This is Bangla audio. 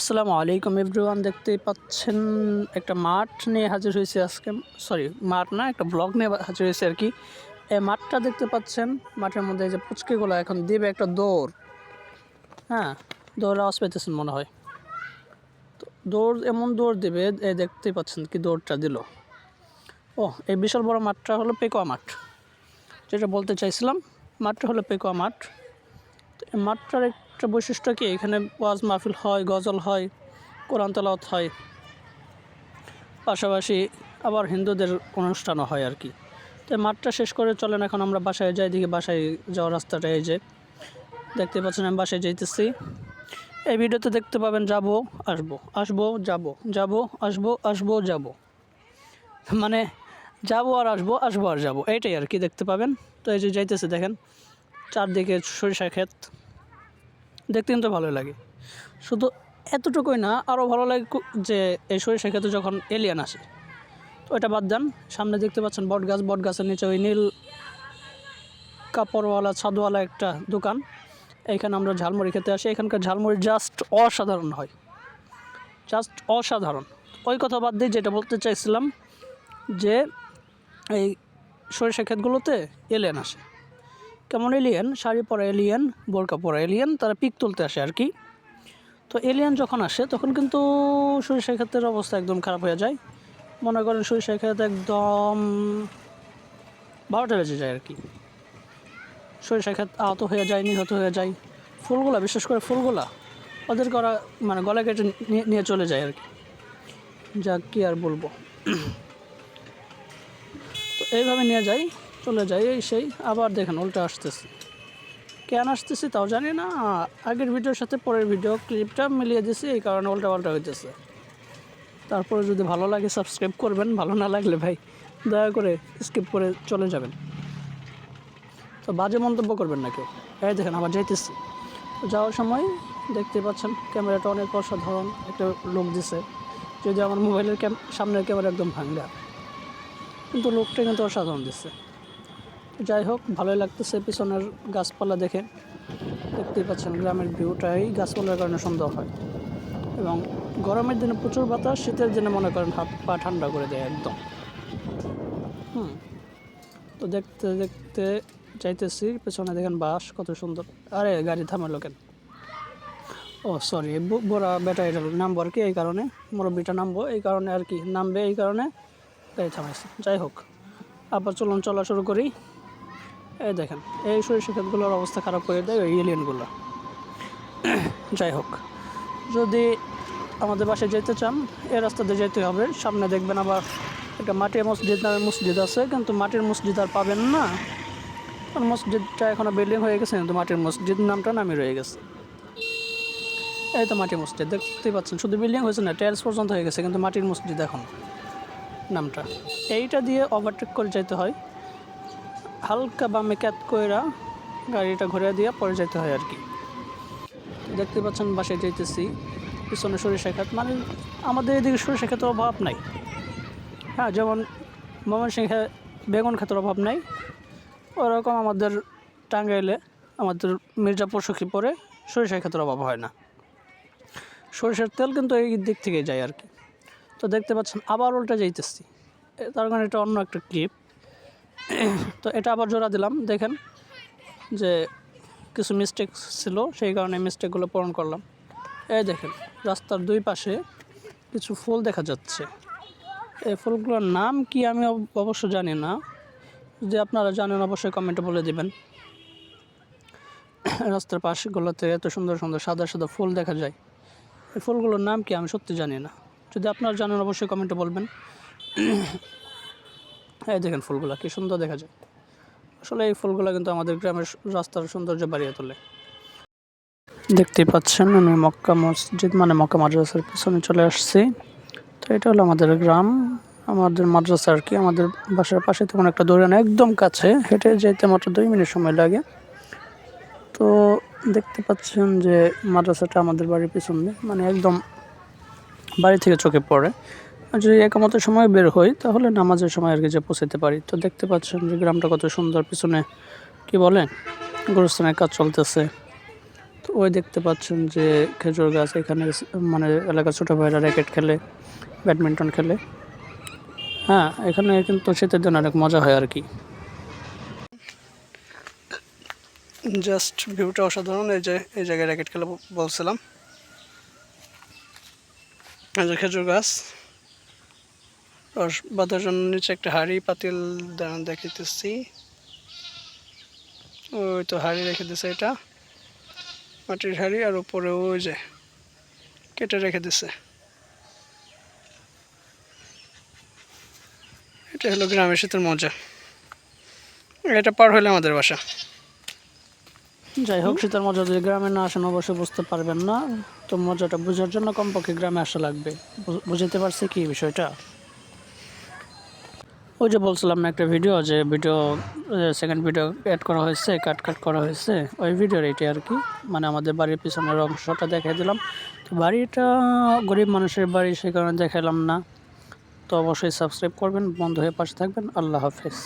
আসসালামু আলাইকুম এভরিওয়ান, দেখতেই পাচ্ছেন একটা মাঠ নিয়ে হাজির হয়েছে আজকে। সরি, মাঠ না, একটা ব্লগ নিয়ে হাজির হয়েছে আর কি। এই মাঠটা দেখতে পাচ্ছেন, মাঠের মধ্যে যে পুচকিগুলো, এখন দিবে একটা দৌড়। হ্যাঁ দৌড় আওয়াজ পেতেছেন মনে হয়। তো দৌড়, এমন দৌড় দেবে এই দেখতেই পাচ্ছেন কি দৌড়টা দিল। ও এই বিশাল বড় মাঠটা হলো পেকোয়া মাঠ। যেটা বলতে চাইছিলাম, মাঠটা হলো পেকোয়া মাঠ। তো এই মাঠটার একটা বৈশিষ্ট্য কি? এখানে ওয়াজ মাহফিল হয়, গজল হয়, কোরআন তেলাওয়াত হয়। পাশাপাশি আবার হিন্দুদের অনুষ্ঠানও হয় আর কি। তো মাঠটা শেষ করে চলেন, এখন আমরা বাসায় যাই দিকে বাসায় যাওয়ার রাস্তাটা এই যে। দেখতে পাচ্ছেন, আমি বাসায় যাইতেছি। এই ভিডিওতে দেখতে পাবেন, যাব, আসব আসব, যাব যাব, আসব আসব, যাব। মানে যাব আর আসব আসব আর যাব এইটাই আর কি দেখতে পাবেন। তো এই যে যাইতেছে, দেখেন, চারদিকে সরিষা ক্ষেত। দেখতে কিন্তু ভালো লাগে। শুধু এতটুকুই না, আরও ভালো লাগে যে এই সরিষা ক্ষেতে যখন এলিয়ান আসে, তো এটা বাদ দেন। সামনে দেখতে পাচ্ছেন বট গাছ বট গাছের নিচে ওই নীল কাপড়ওয়ালা, ছাদওয়ালা একটা দোকান। এখানে আমরা ঝালমুড়ি খেতে আসি। এখানকার ঝালমুড়ি জাস্ট অসাধারণ হয়। জাস্ট অসাধারণ। ওই কথা বাদ দিয়ে যেটা বলতে চাইছিলাম যে এই সরিষা ক্ষেতগুলোতে এলিয়ান আসে। কেমন এলিয়েন শাড়ি পরা এলিয়েন বোরকা পরা এলিয়েন তারা পিক তুলতে আসে আর কি। তো এলিয়েন যখন আসে, তখন কিন্তু সরিষা ক্ষেতের অবস্থা একদম খারাপ হয়ে যায়। মনে করেন সরিষা ক্ষেত একদম বারোটা বেজে যায় আর কি। সরিষা ক্ষেত আহত হয়ে যায়, নিহত হয়ে যায়। ফুলগুলা, বিশেষ করে ফুলগুলা, ওদের করা মানে গলা কেটে নিয়ে- নিয়ে চলে যায় আর কি। যা কি আর বলব। তো এইভাবে নিয়ে যাই চলে যাই এই সেই, আবার দেখেন উল্টা আসতেছে। কেন আসতেছি তাও জানি না, আগের ভিডিওর সাথে পরের ভিডিও ক্লিপটা মিলিয়ে দিছি এই কারণে উল্টা পাল্টা হইতেছে। তারপরে যদি ভালো লাগে সাবস্ক্রাইব করবেন, ভালো না লাগলে ভাই দয়া করে স্কিপ করে চলে যাবেন। তো বাজে মন্তব্য করবেন না কেউ। এই দেখেন আবার যাইতেছি। যাওয়ার সময় দেখতে পাচ্ছেন ক্যামেরাটা অনেক অসাধারণ একটা লোক দিছে। যদি আমার মোবাইলের সামনের ক্যামেরা একদম ভাঙ্গা কিন্তু লোকটা কিন্তু অসাধারণ দিচ্ছে যাই হোক, ভালোই লাগতেছে পিছনের গাছপালা দেখে। দেখতেই পাচ্ছেন গ্রামের ভিউটাই গাছপালার কারণে সুন্দর হয়। এবং গরমের দিনে প্রচুর বাতাস, শীতের দিনে মনে করেন হাত পা ঠান্ডা করে দেয় একদম। হুম। তো দেখতে দেখতে যাইতেছি, পেছনে দেখেন বাস কত সুন্দর। আরে, গাড়ি থামালো কেন? ও সরি বড়া বেটা এটা নামবো আর কি এই কারণে? মুরব্বিটা নামবো এই কারণে আর কি, নামবে এই কারণে? গাড়ি থামাইছে। যাই হোক, আবার চলুন, চলা শুরু করি। এই দেখেন, এই সরিষা ক্ষেতগুলোর অবস্থা খারাপ করে দেয় ওই এলিয়েনগুলো যাই হোক, যদি আমাদের বাসায় যেতে চান এ রাস্তা দিয়ে যেতে হবে। সামনে দেখবেন আবার একটা মাটির মসজিদ নামে মসজিদ আছে, কিন্তু মাটির মসজিদ আর পাবেন না। কারণ মসজিদটা এখনও বিল্ডিং হয়ে গেছে, কিন্তু মাটির মসজিদ নামটা নামে রয়ে গেছে। এই তো মাটির মসজিদ, দেখতেই পাচ্ছেন, শুধু বিল্ডিং হয়েছে না টাইলস পর্যন্ত হয়ে গেছে, কিন্তু মাটির মসজিদ এখন, নামটা। এইটা দিয়ে ওভারটেক করে যেতে হয়। হালকা বামে ক্যাত কইরা গাড়িটা ঘুরে দিয়ে পরে যেতে হয় আর কি। দেখতে পাচ্ছেন বাসায় যাইতেছি, পিছনে সরিষা খাত মানে আমাদের এদিকে সরিষা খাতের অভাব নাই। হ্যাঁ যেমন ময়মনসিংহে বেগুন খাতের অভাব নাই। ওরকম আমাদের টাঙ্গাইলে, আমাদের মির্জাপুর সখীপুরে সরিষা ক্ষেতের অভাব হয় না। সরিষার তেল কিন্তু এই দিক থেকে যায় আর কি। তো দেখতে পাচ্ছেন আবার উল্টা যাইতেছি। তার কারণে এটা অন্য একটা ক্লিপ তো এটা আবার জোড়া দিলাম, দেখেন যে কিছু মিস্টেক ছিল, সেই কারণে মিস্টেকগুলো পূরণ করলাম। এই দেখেন, রাস্তার দুই পাশে কিছু ফুল দেখা যাচ্ছে। এই ফুলগুলোর নাম কি আমি অব- অবশ্য জানি না। যদি আপনারা জানেন, অবশ্যই কমেন্টে বলে দিবেন। রাস্তার পাশগুলোতে এত সুন্দর সুন্দর সাদা সাদা ফুল দেখা যায়। এই ফুলগুলোর নাম কি আমি সত্যি জানি না। যদি আপনারা জানেন, অবশ্যই কমেন্টে বলবেন। এই দেখেন ফুলগুলো, কি সুন্দর দেখা যায়। আসলে এই ফুলগুলো কিন্তু আমাদের গ্রামের রাস্তার সৌন্দর্য বাড়িয়ে তোলে। দেখতেই পাচ্ছেন, আমি মক্কা মসজিদ মানে মক্কা মাদ্রাসার পিছনে চলে আসছি। তো এটা হলো আমাদের গ্রাম, আমাদের মাদ্রাসা আর কি, আমাদের বাসার পাশে তেমন একটা দৌড়ে না, একদম কাছে। হেঁটে যেতে মাত্র দুই মিনিট সময় লাগে। তো দেখতে পাচ্ছেন যে মাদ্রাসাটা আমাদের বাড়ির পিছনে মানে একদম বাড়ি থেকে চোখে পড়ে। যদি একামতের সময় বের হই তাহলে নামাজের সময় আর কি যে পৌঁছাতে পারি। তো দেখতে পাচ্ছেন যে গ্রামটা কত সুন্দর, পিছনে কি বলে? গোরস্থানের কাজ চলতেছে। তো ওই দেখতে পাচ্ছেন যে খেজুর গাছ এখানে মানে এলাকার ছোটো ভাইরা র্যাকেট খেলে, ব্যাডমিন্টন খেলে। হ্যাঁ এখানে কিন্তু শীতের দিন অনেক মজা হয় আর কি। জাস্ট ভিউটা অসাধারণ, এই যে, এই জায়গায় র্যাকেট খেলা বলছিলাম। খেজুর গাছ। রস বাঁধার জন্য নিচে একটা হাঁড়ি পাতিল দেখিতেছি ওই তো হাঁড়ি রেখে দিছে এটা। মাটির হাঁড়ি আর উপরে ওই যে কেটে রেখে দিছে এটা হলো গ্রামের শীতের মজা। এটা পার হলে আমাদের বাসা। যাই হোক, শীতের মজা যদি গ্রামে না আসেন, অবশ্যই বুঝতে পারবেন না। তো মজাটা বোঝার জন্য কমপক্ষে গ্রামে আসা লাগবে। বুঝতে পারছি কি বিষয়টা? ওই যে বলছিলাম না একটা ভিডিও যে ভিডিও সেকেন্ড ভিডিও অ্যাড করা হয়েছে কাট কাট করা হয়েছে, ওই ভিডিওর এটি আর কি। মানে আমাদের বাড়ির পিছনের অংশটা দেখাই দিলাম। তো বাড়িটা গরিব মানুষের বাড়ি সে কারণে দেখালাম না। তো অবশ্যই সাবস্ক্রাইব করবেন, বন্ধ হয়ে পাশে থাকবেন। আল্লাহ হাফেজ।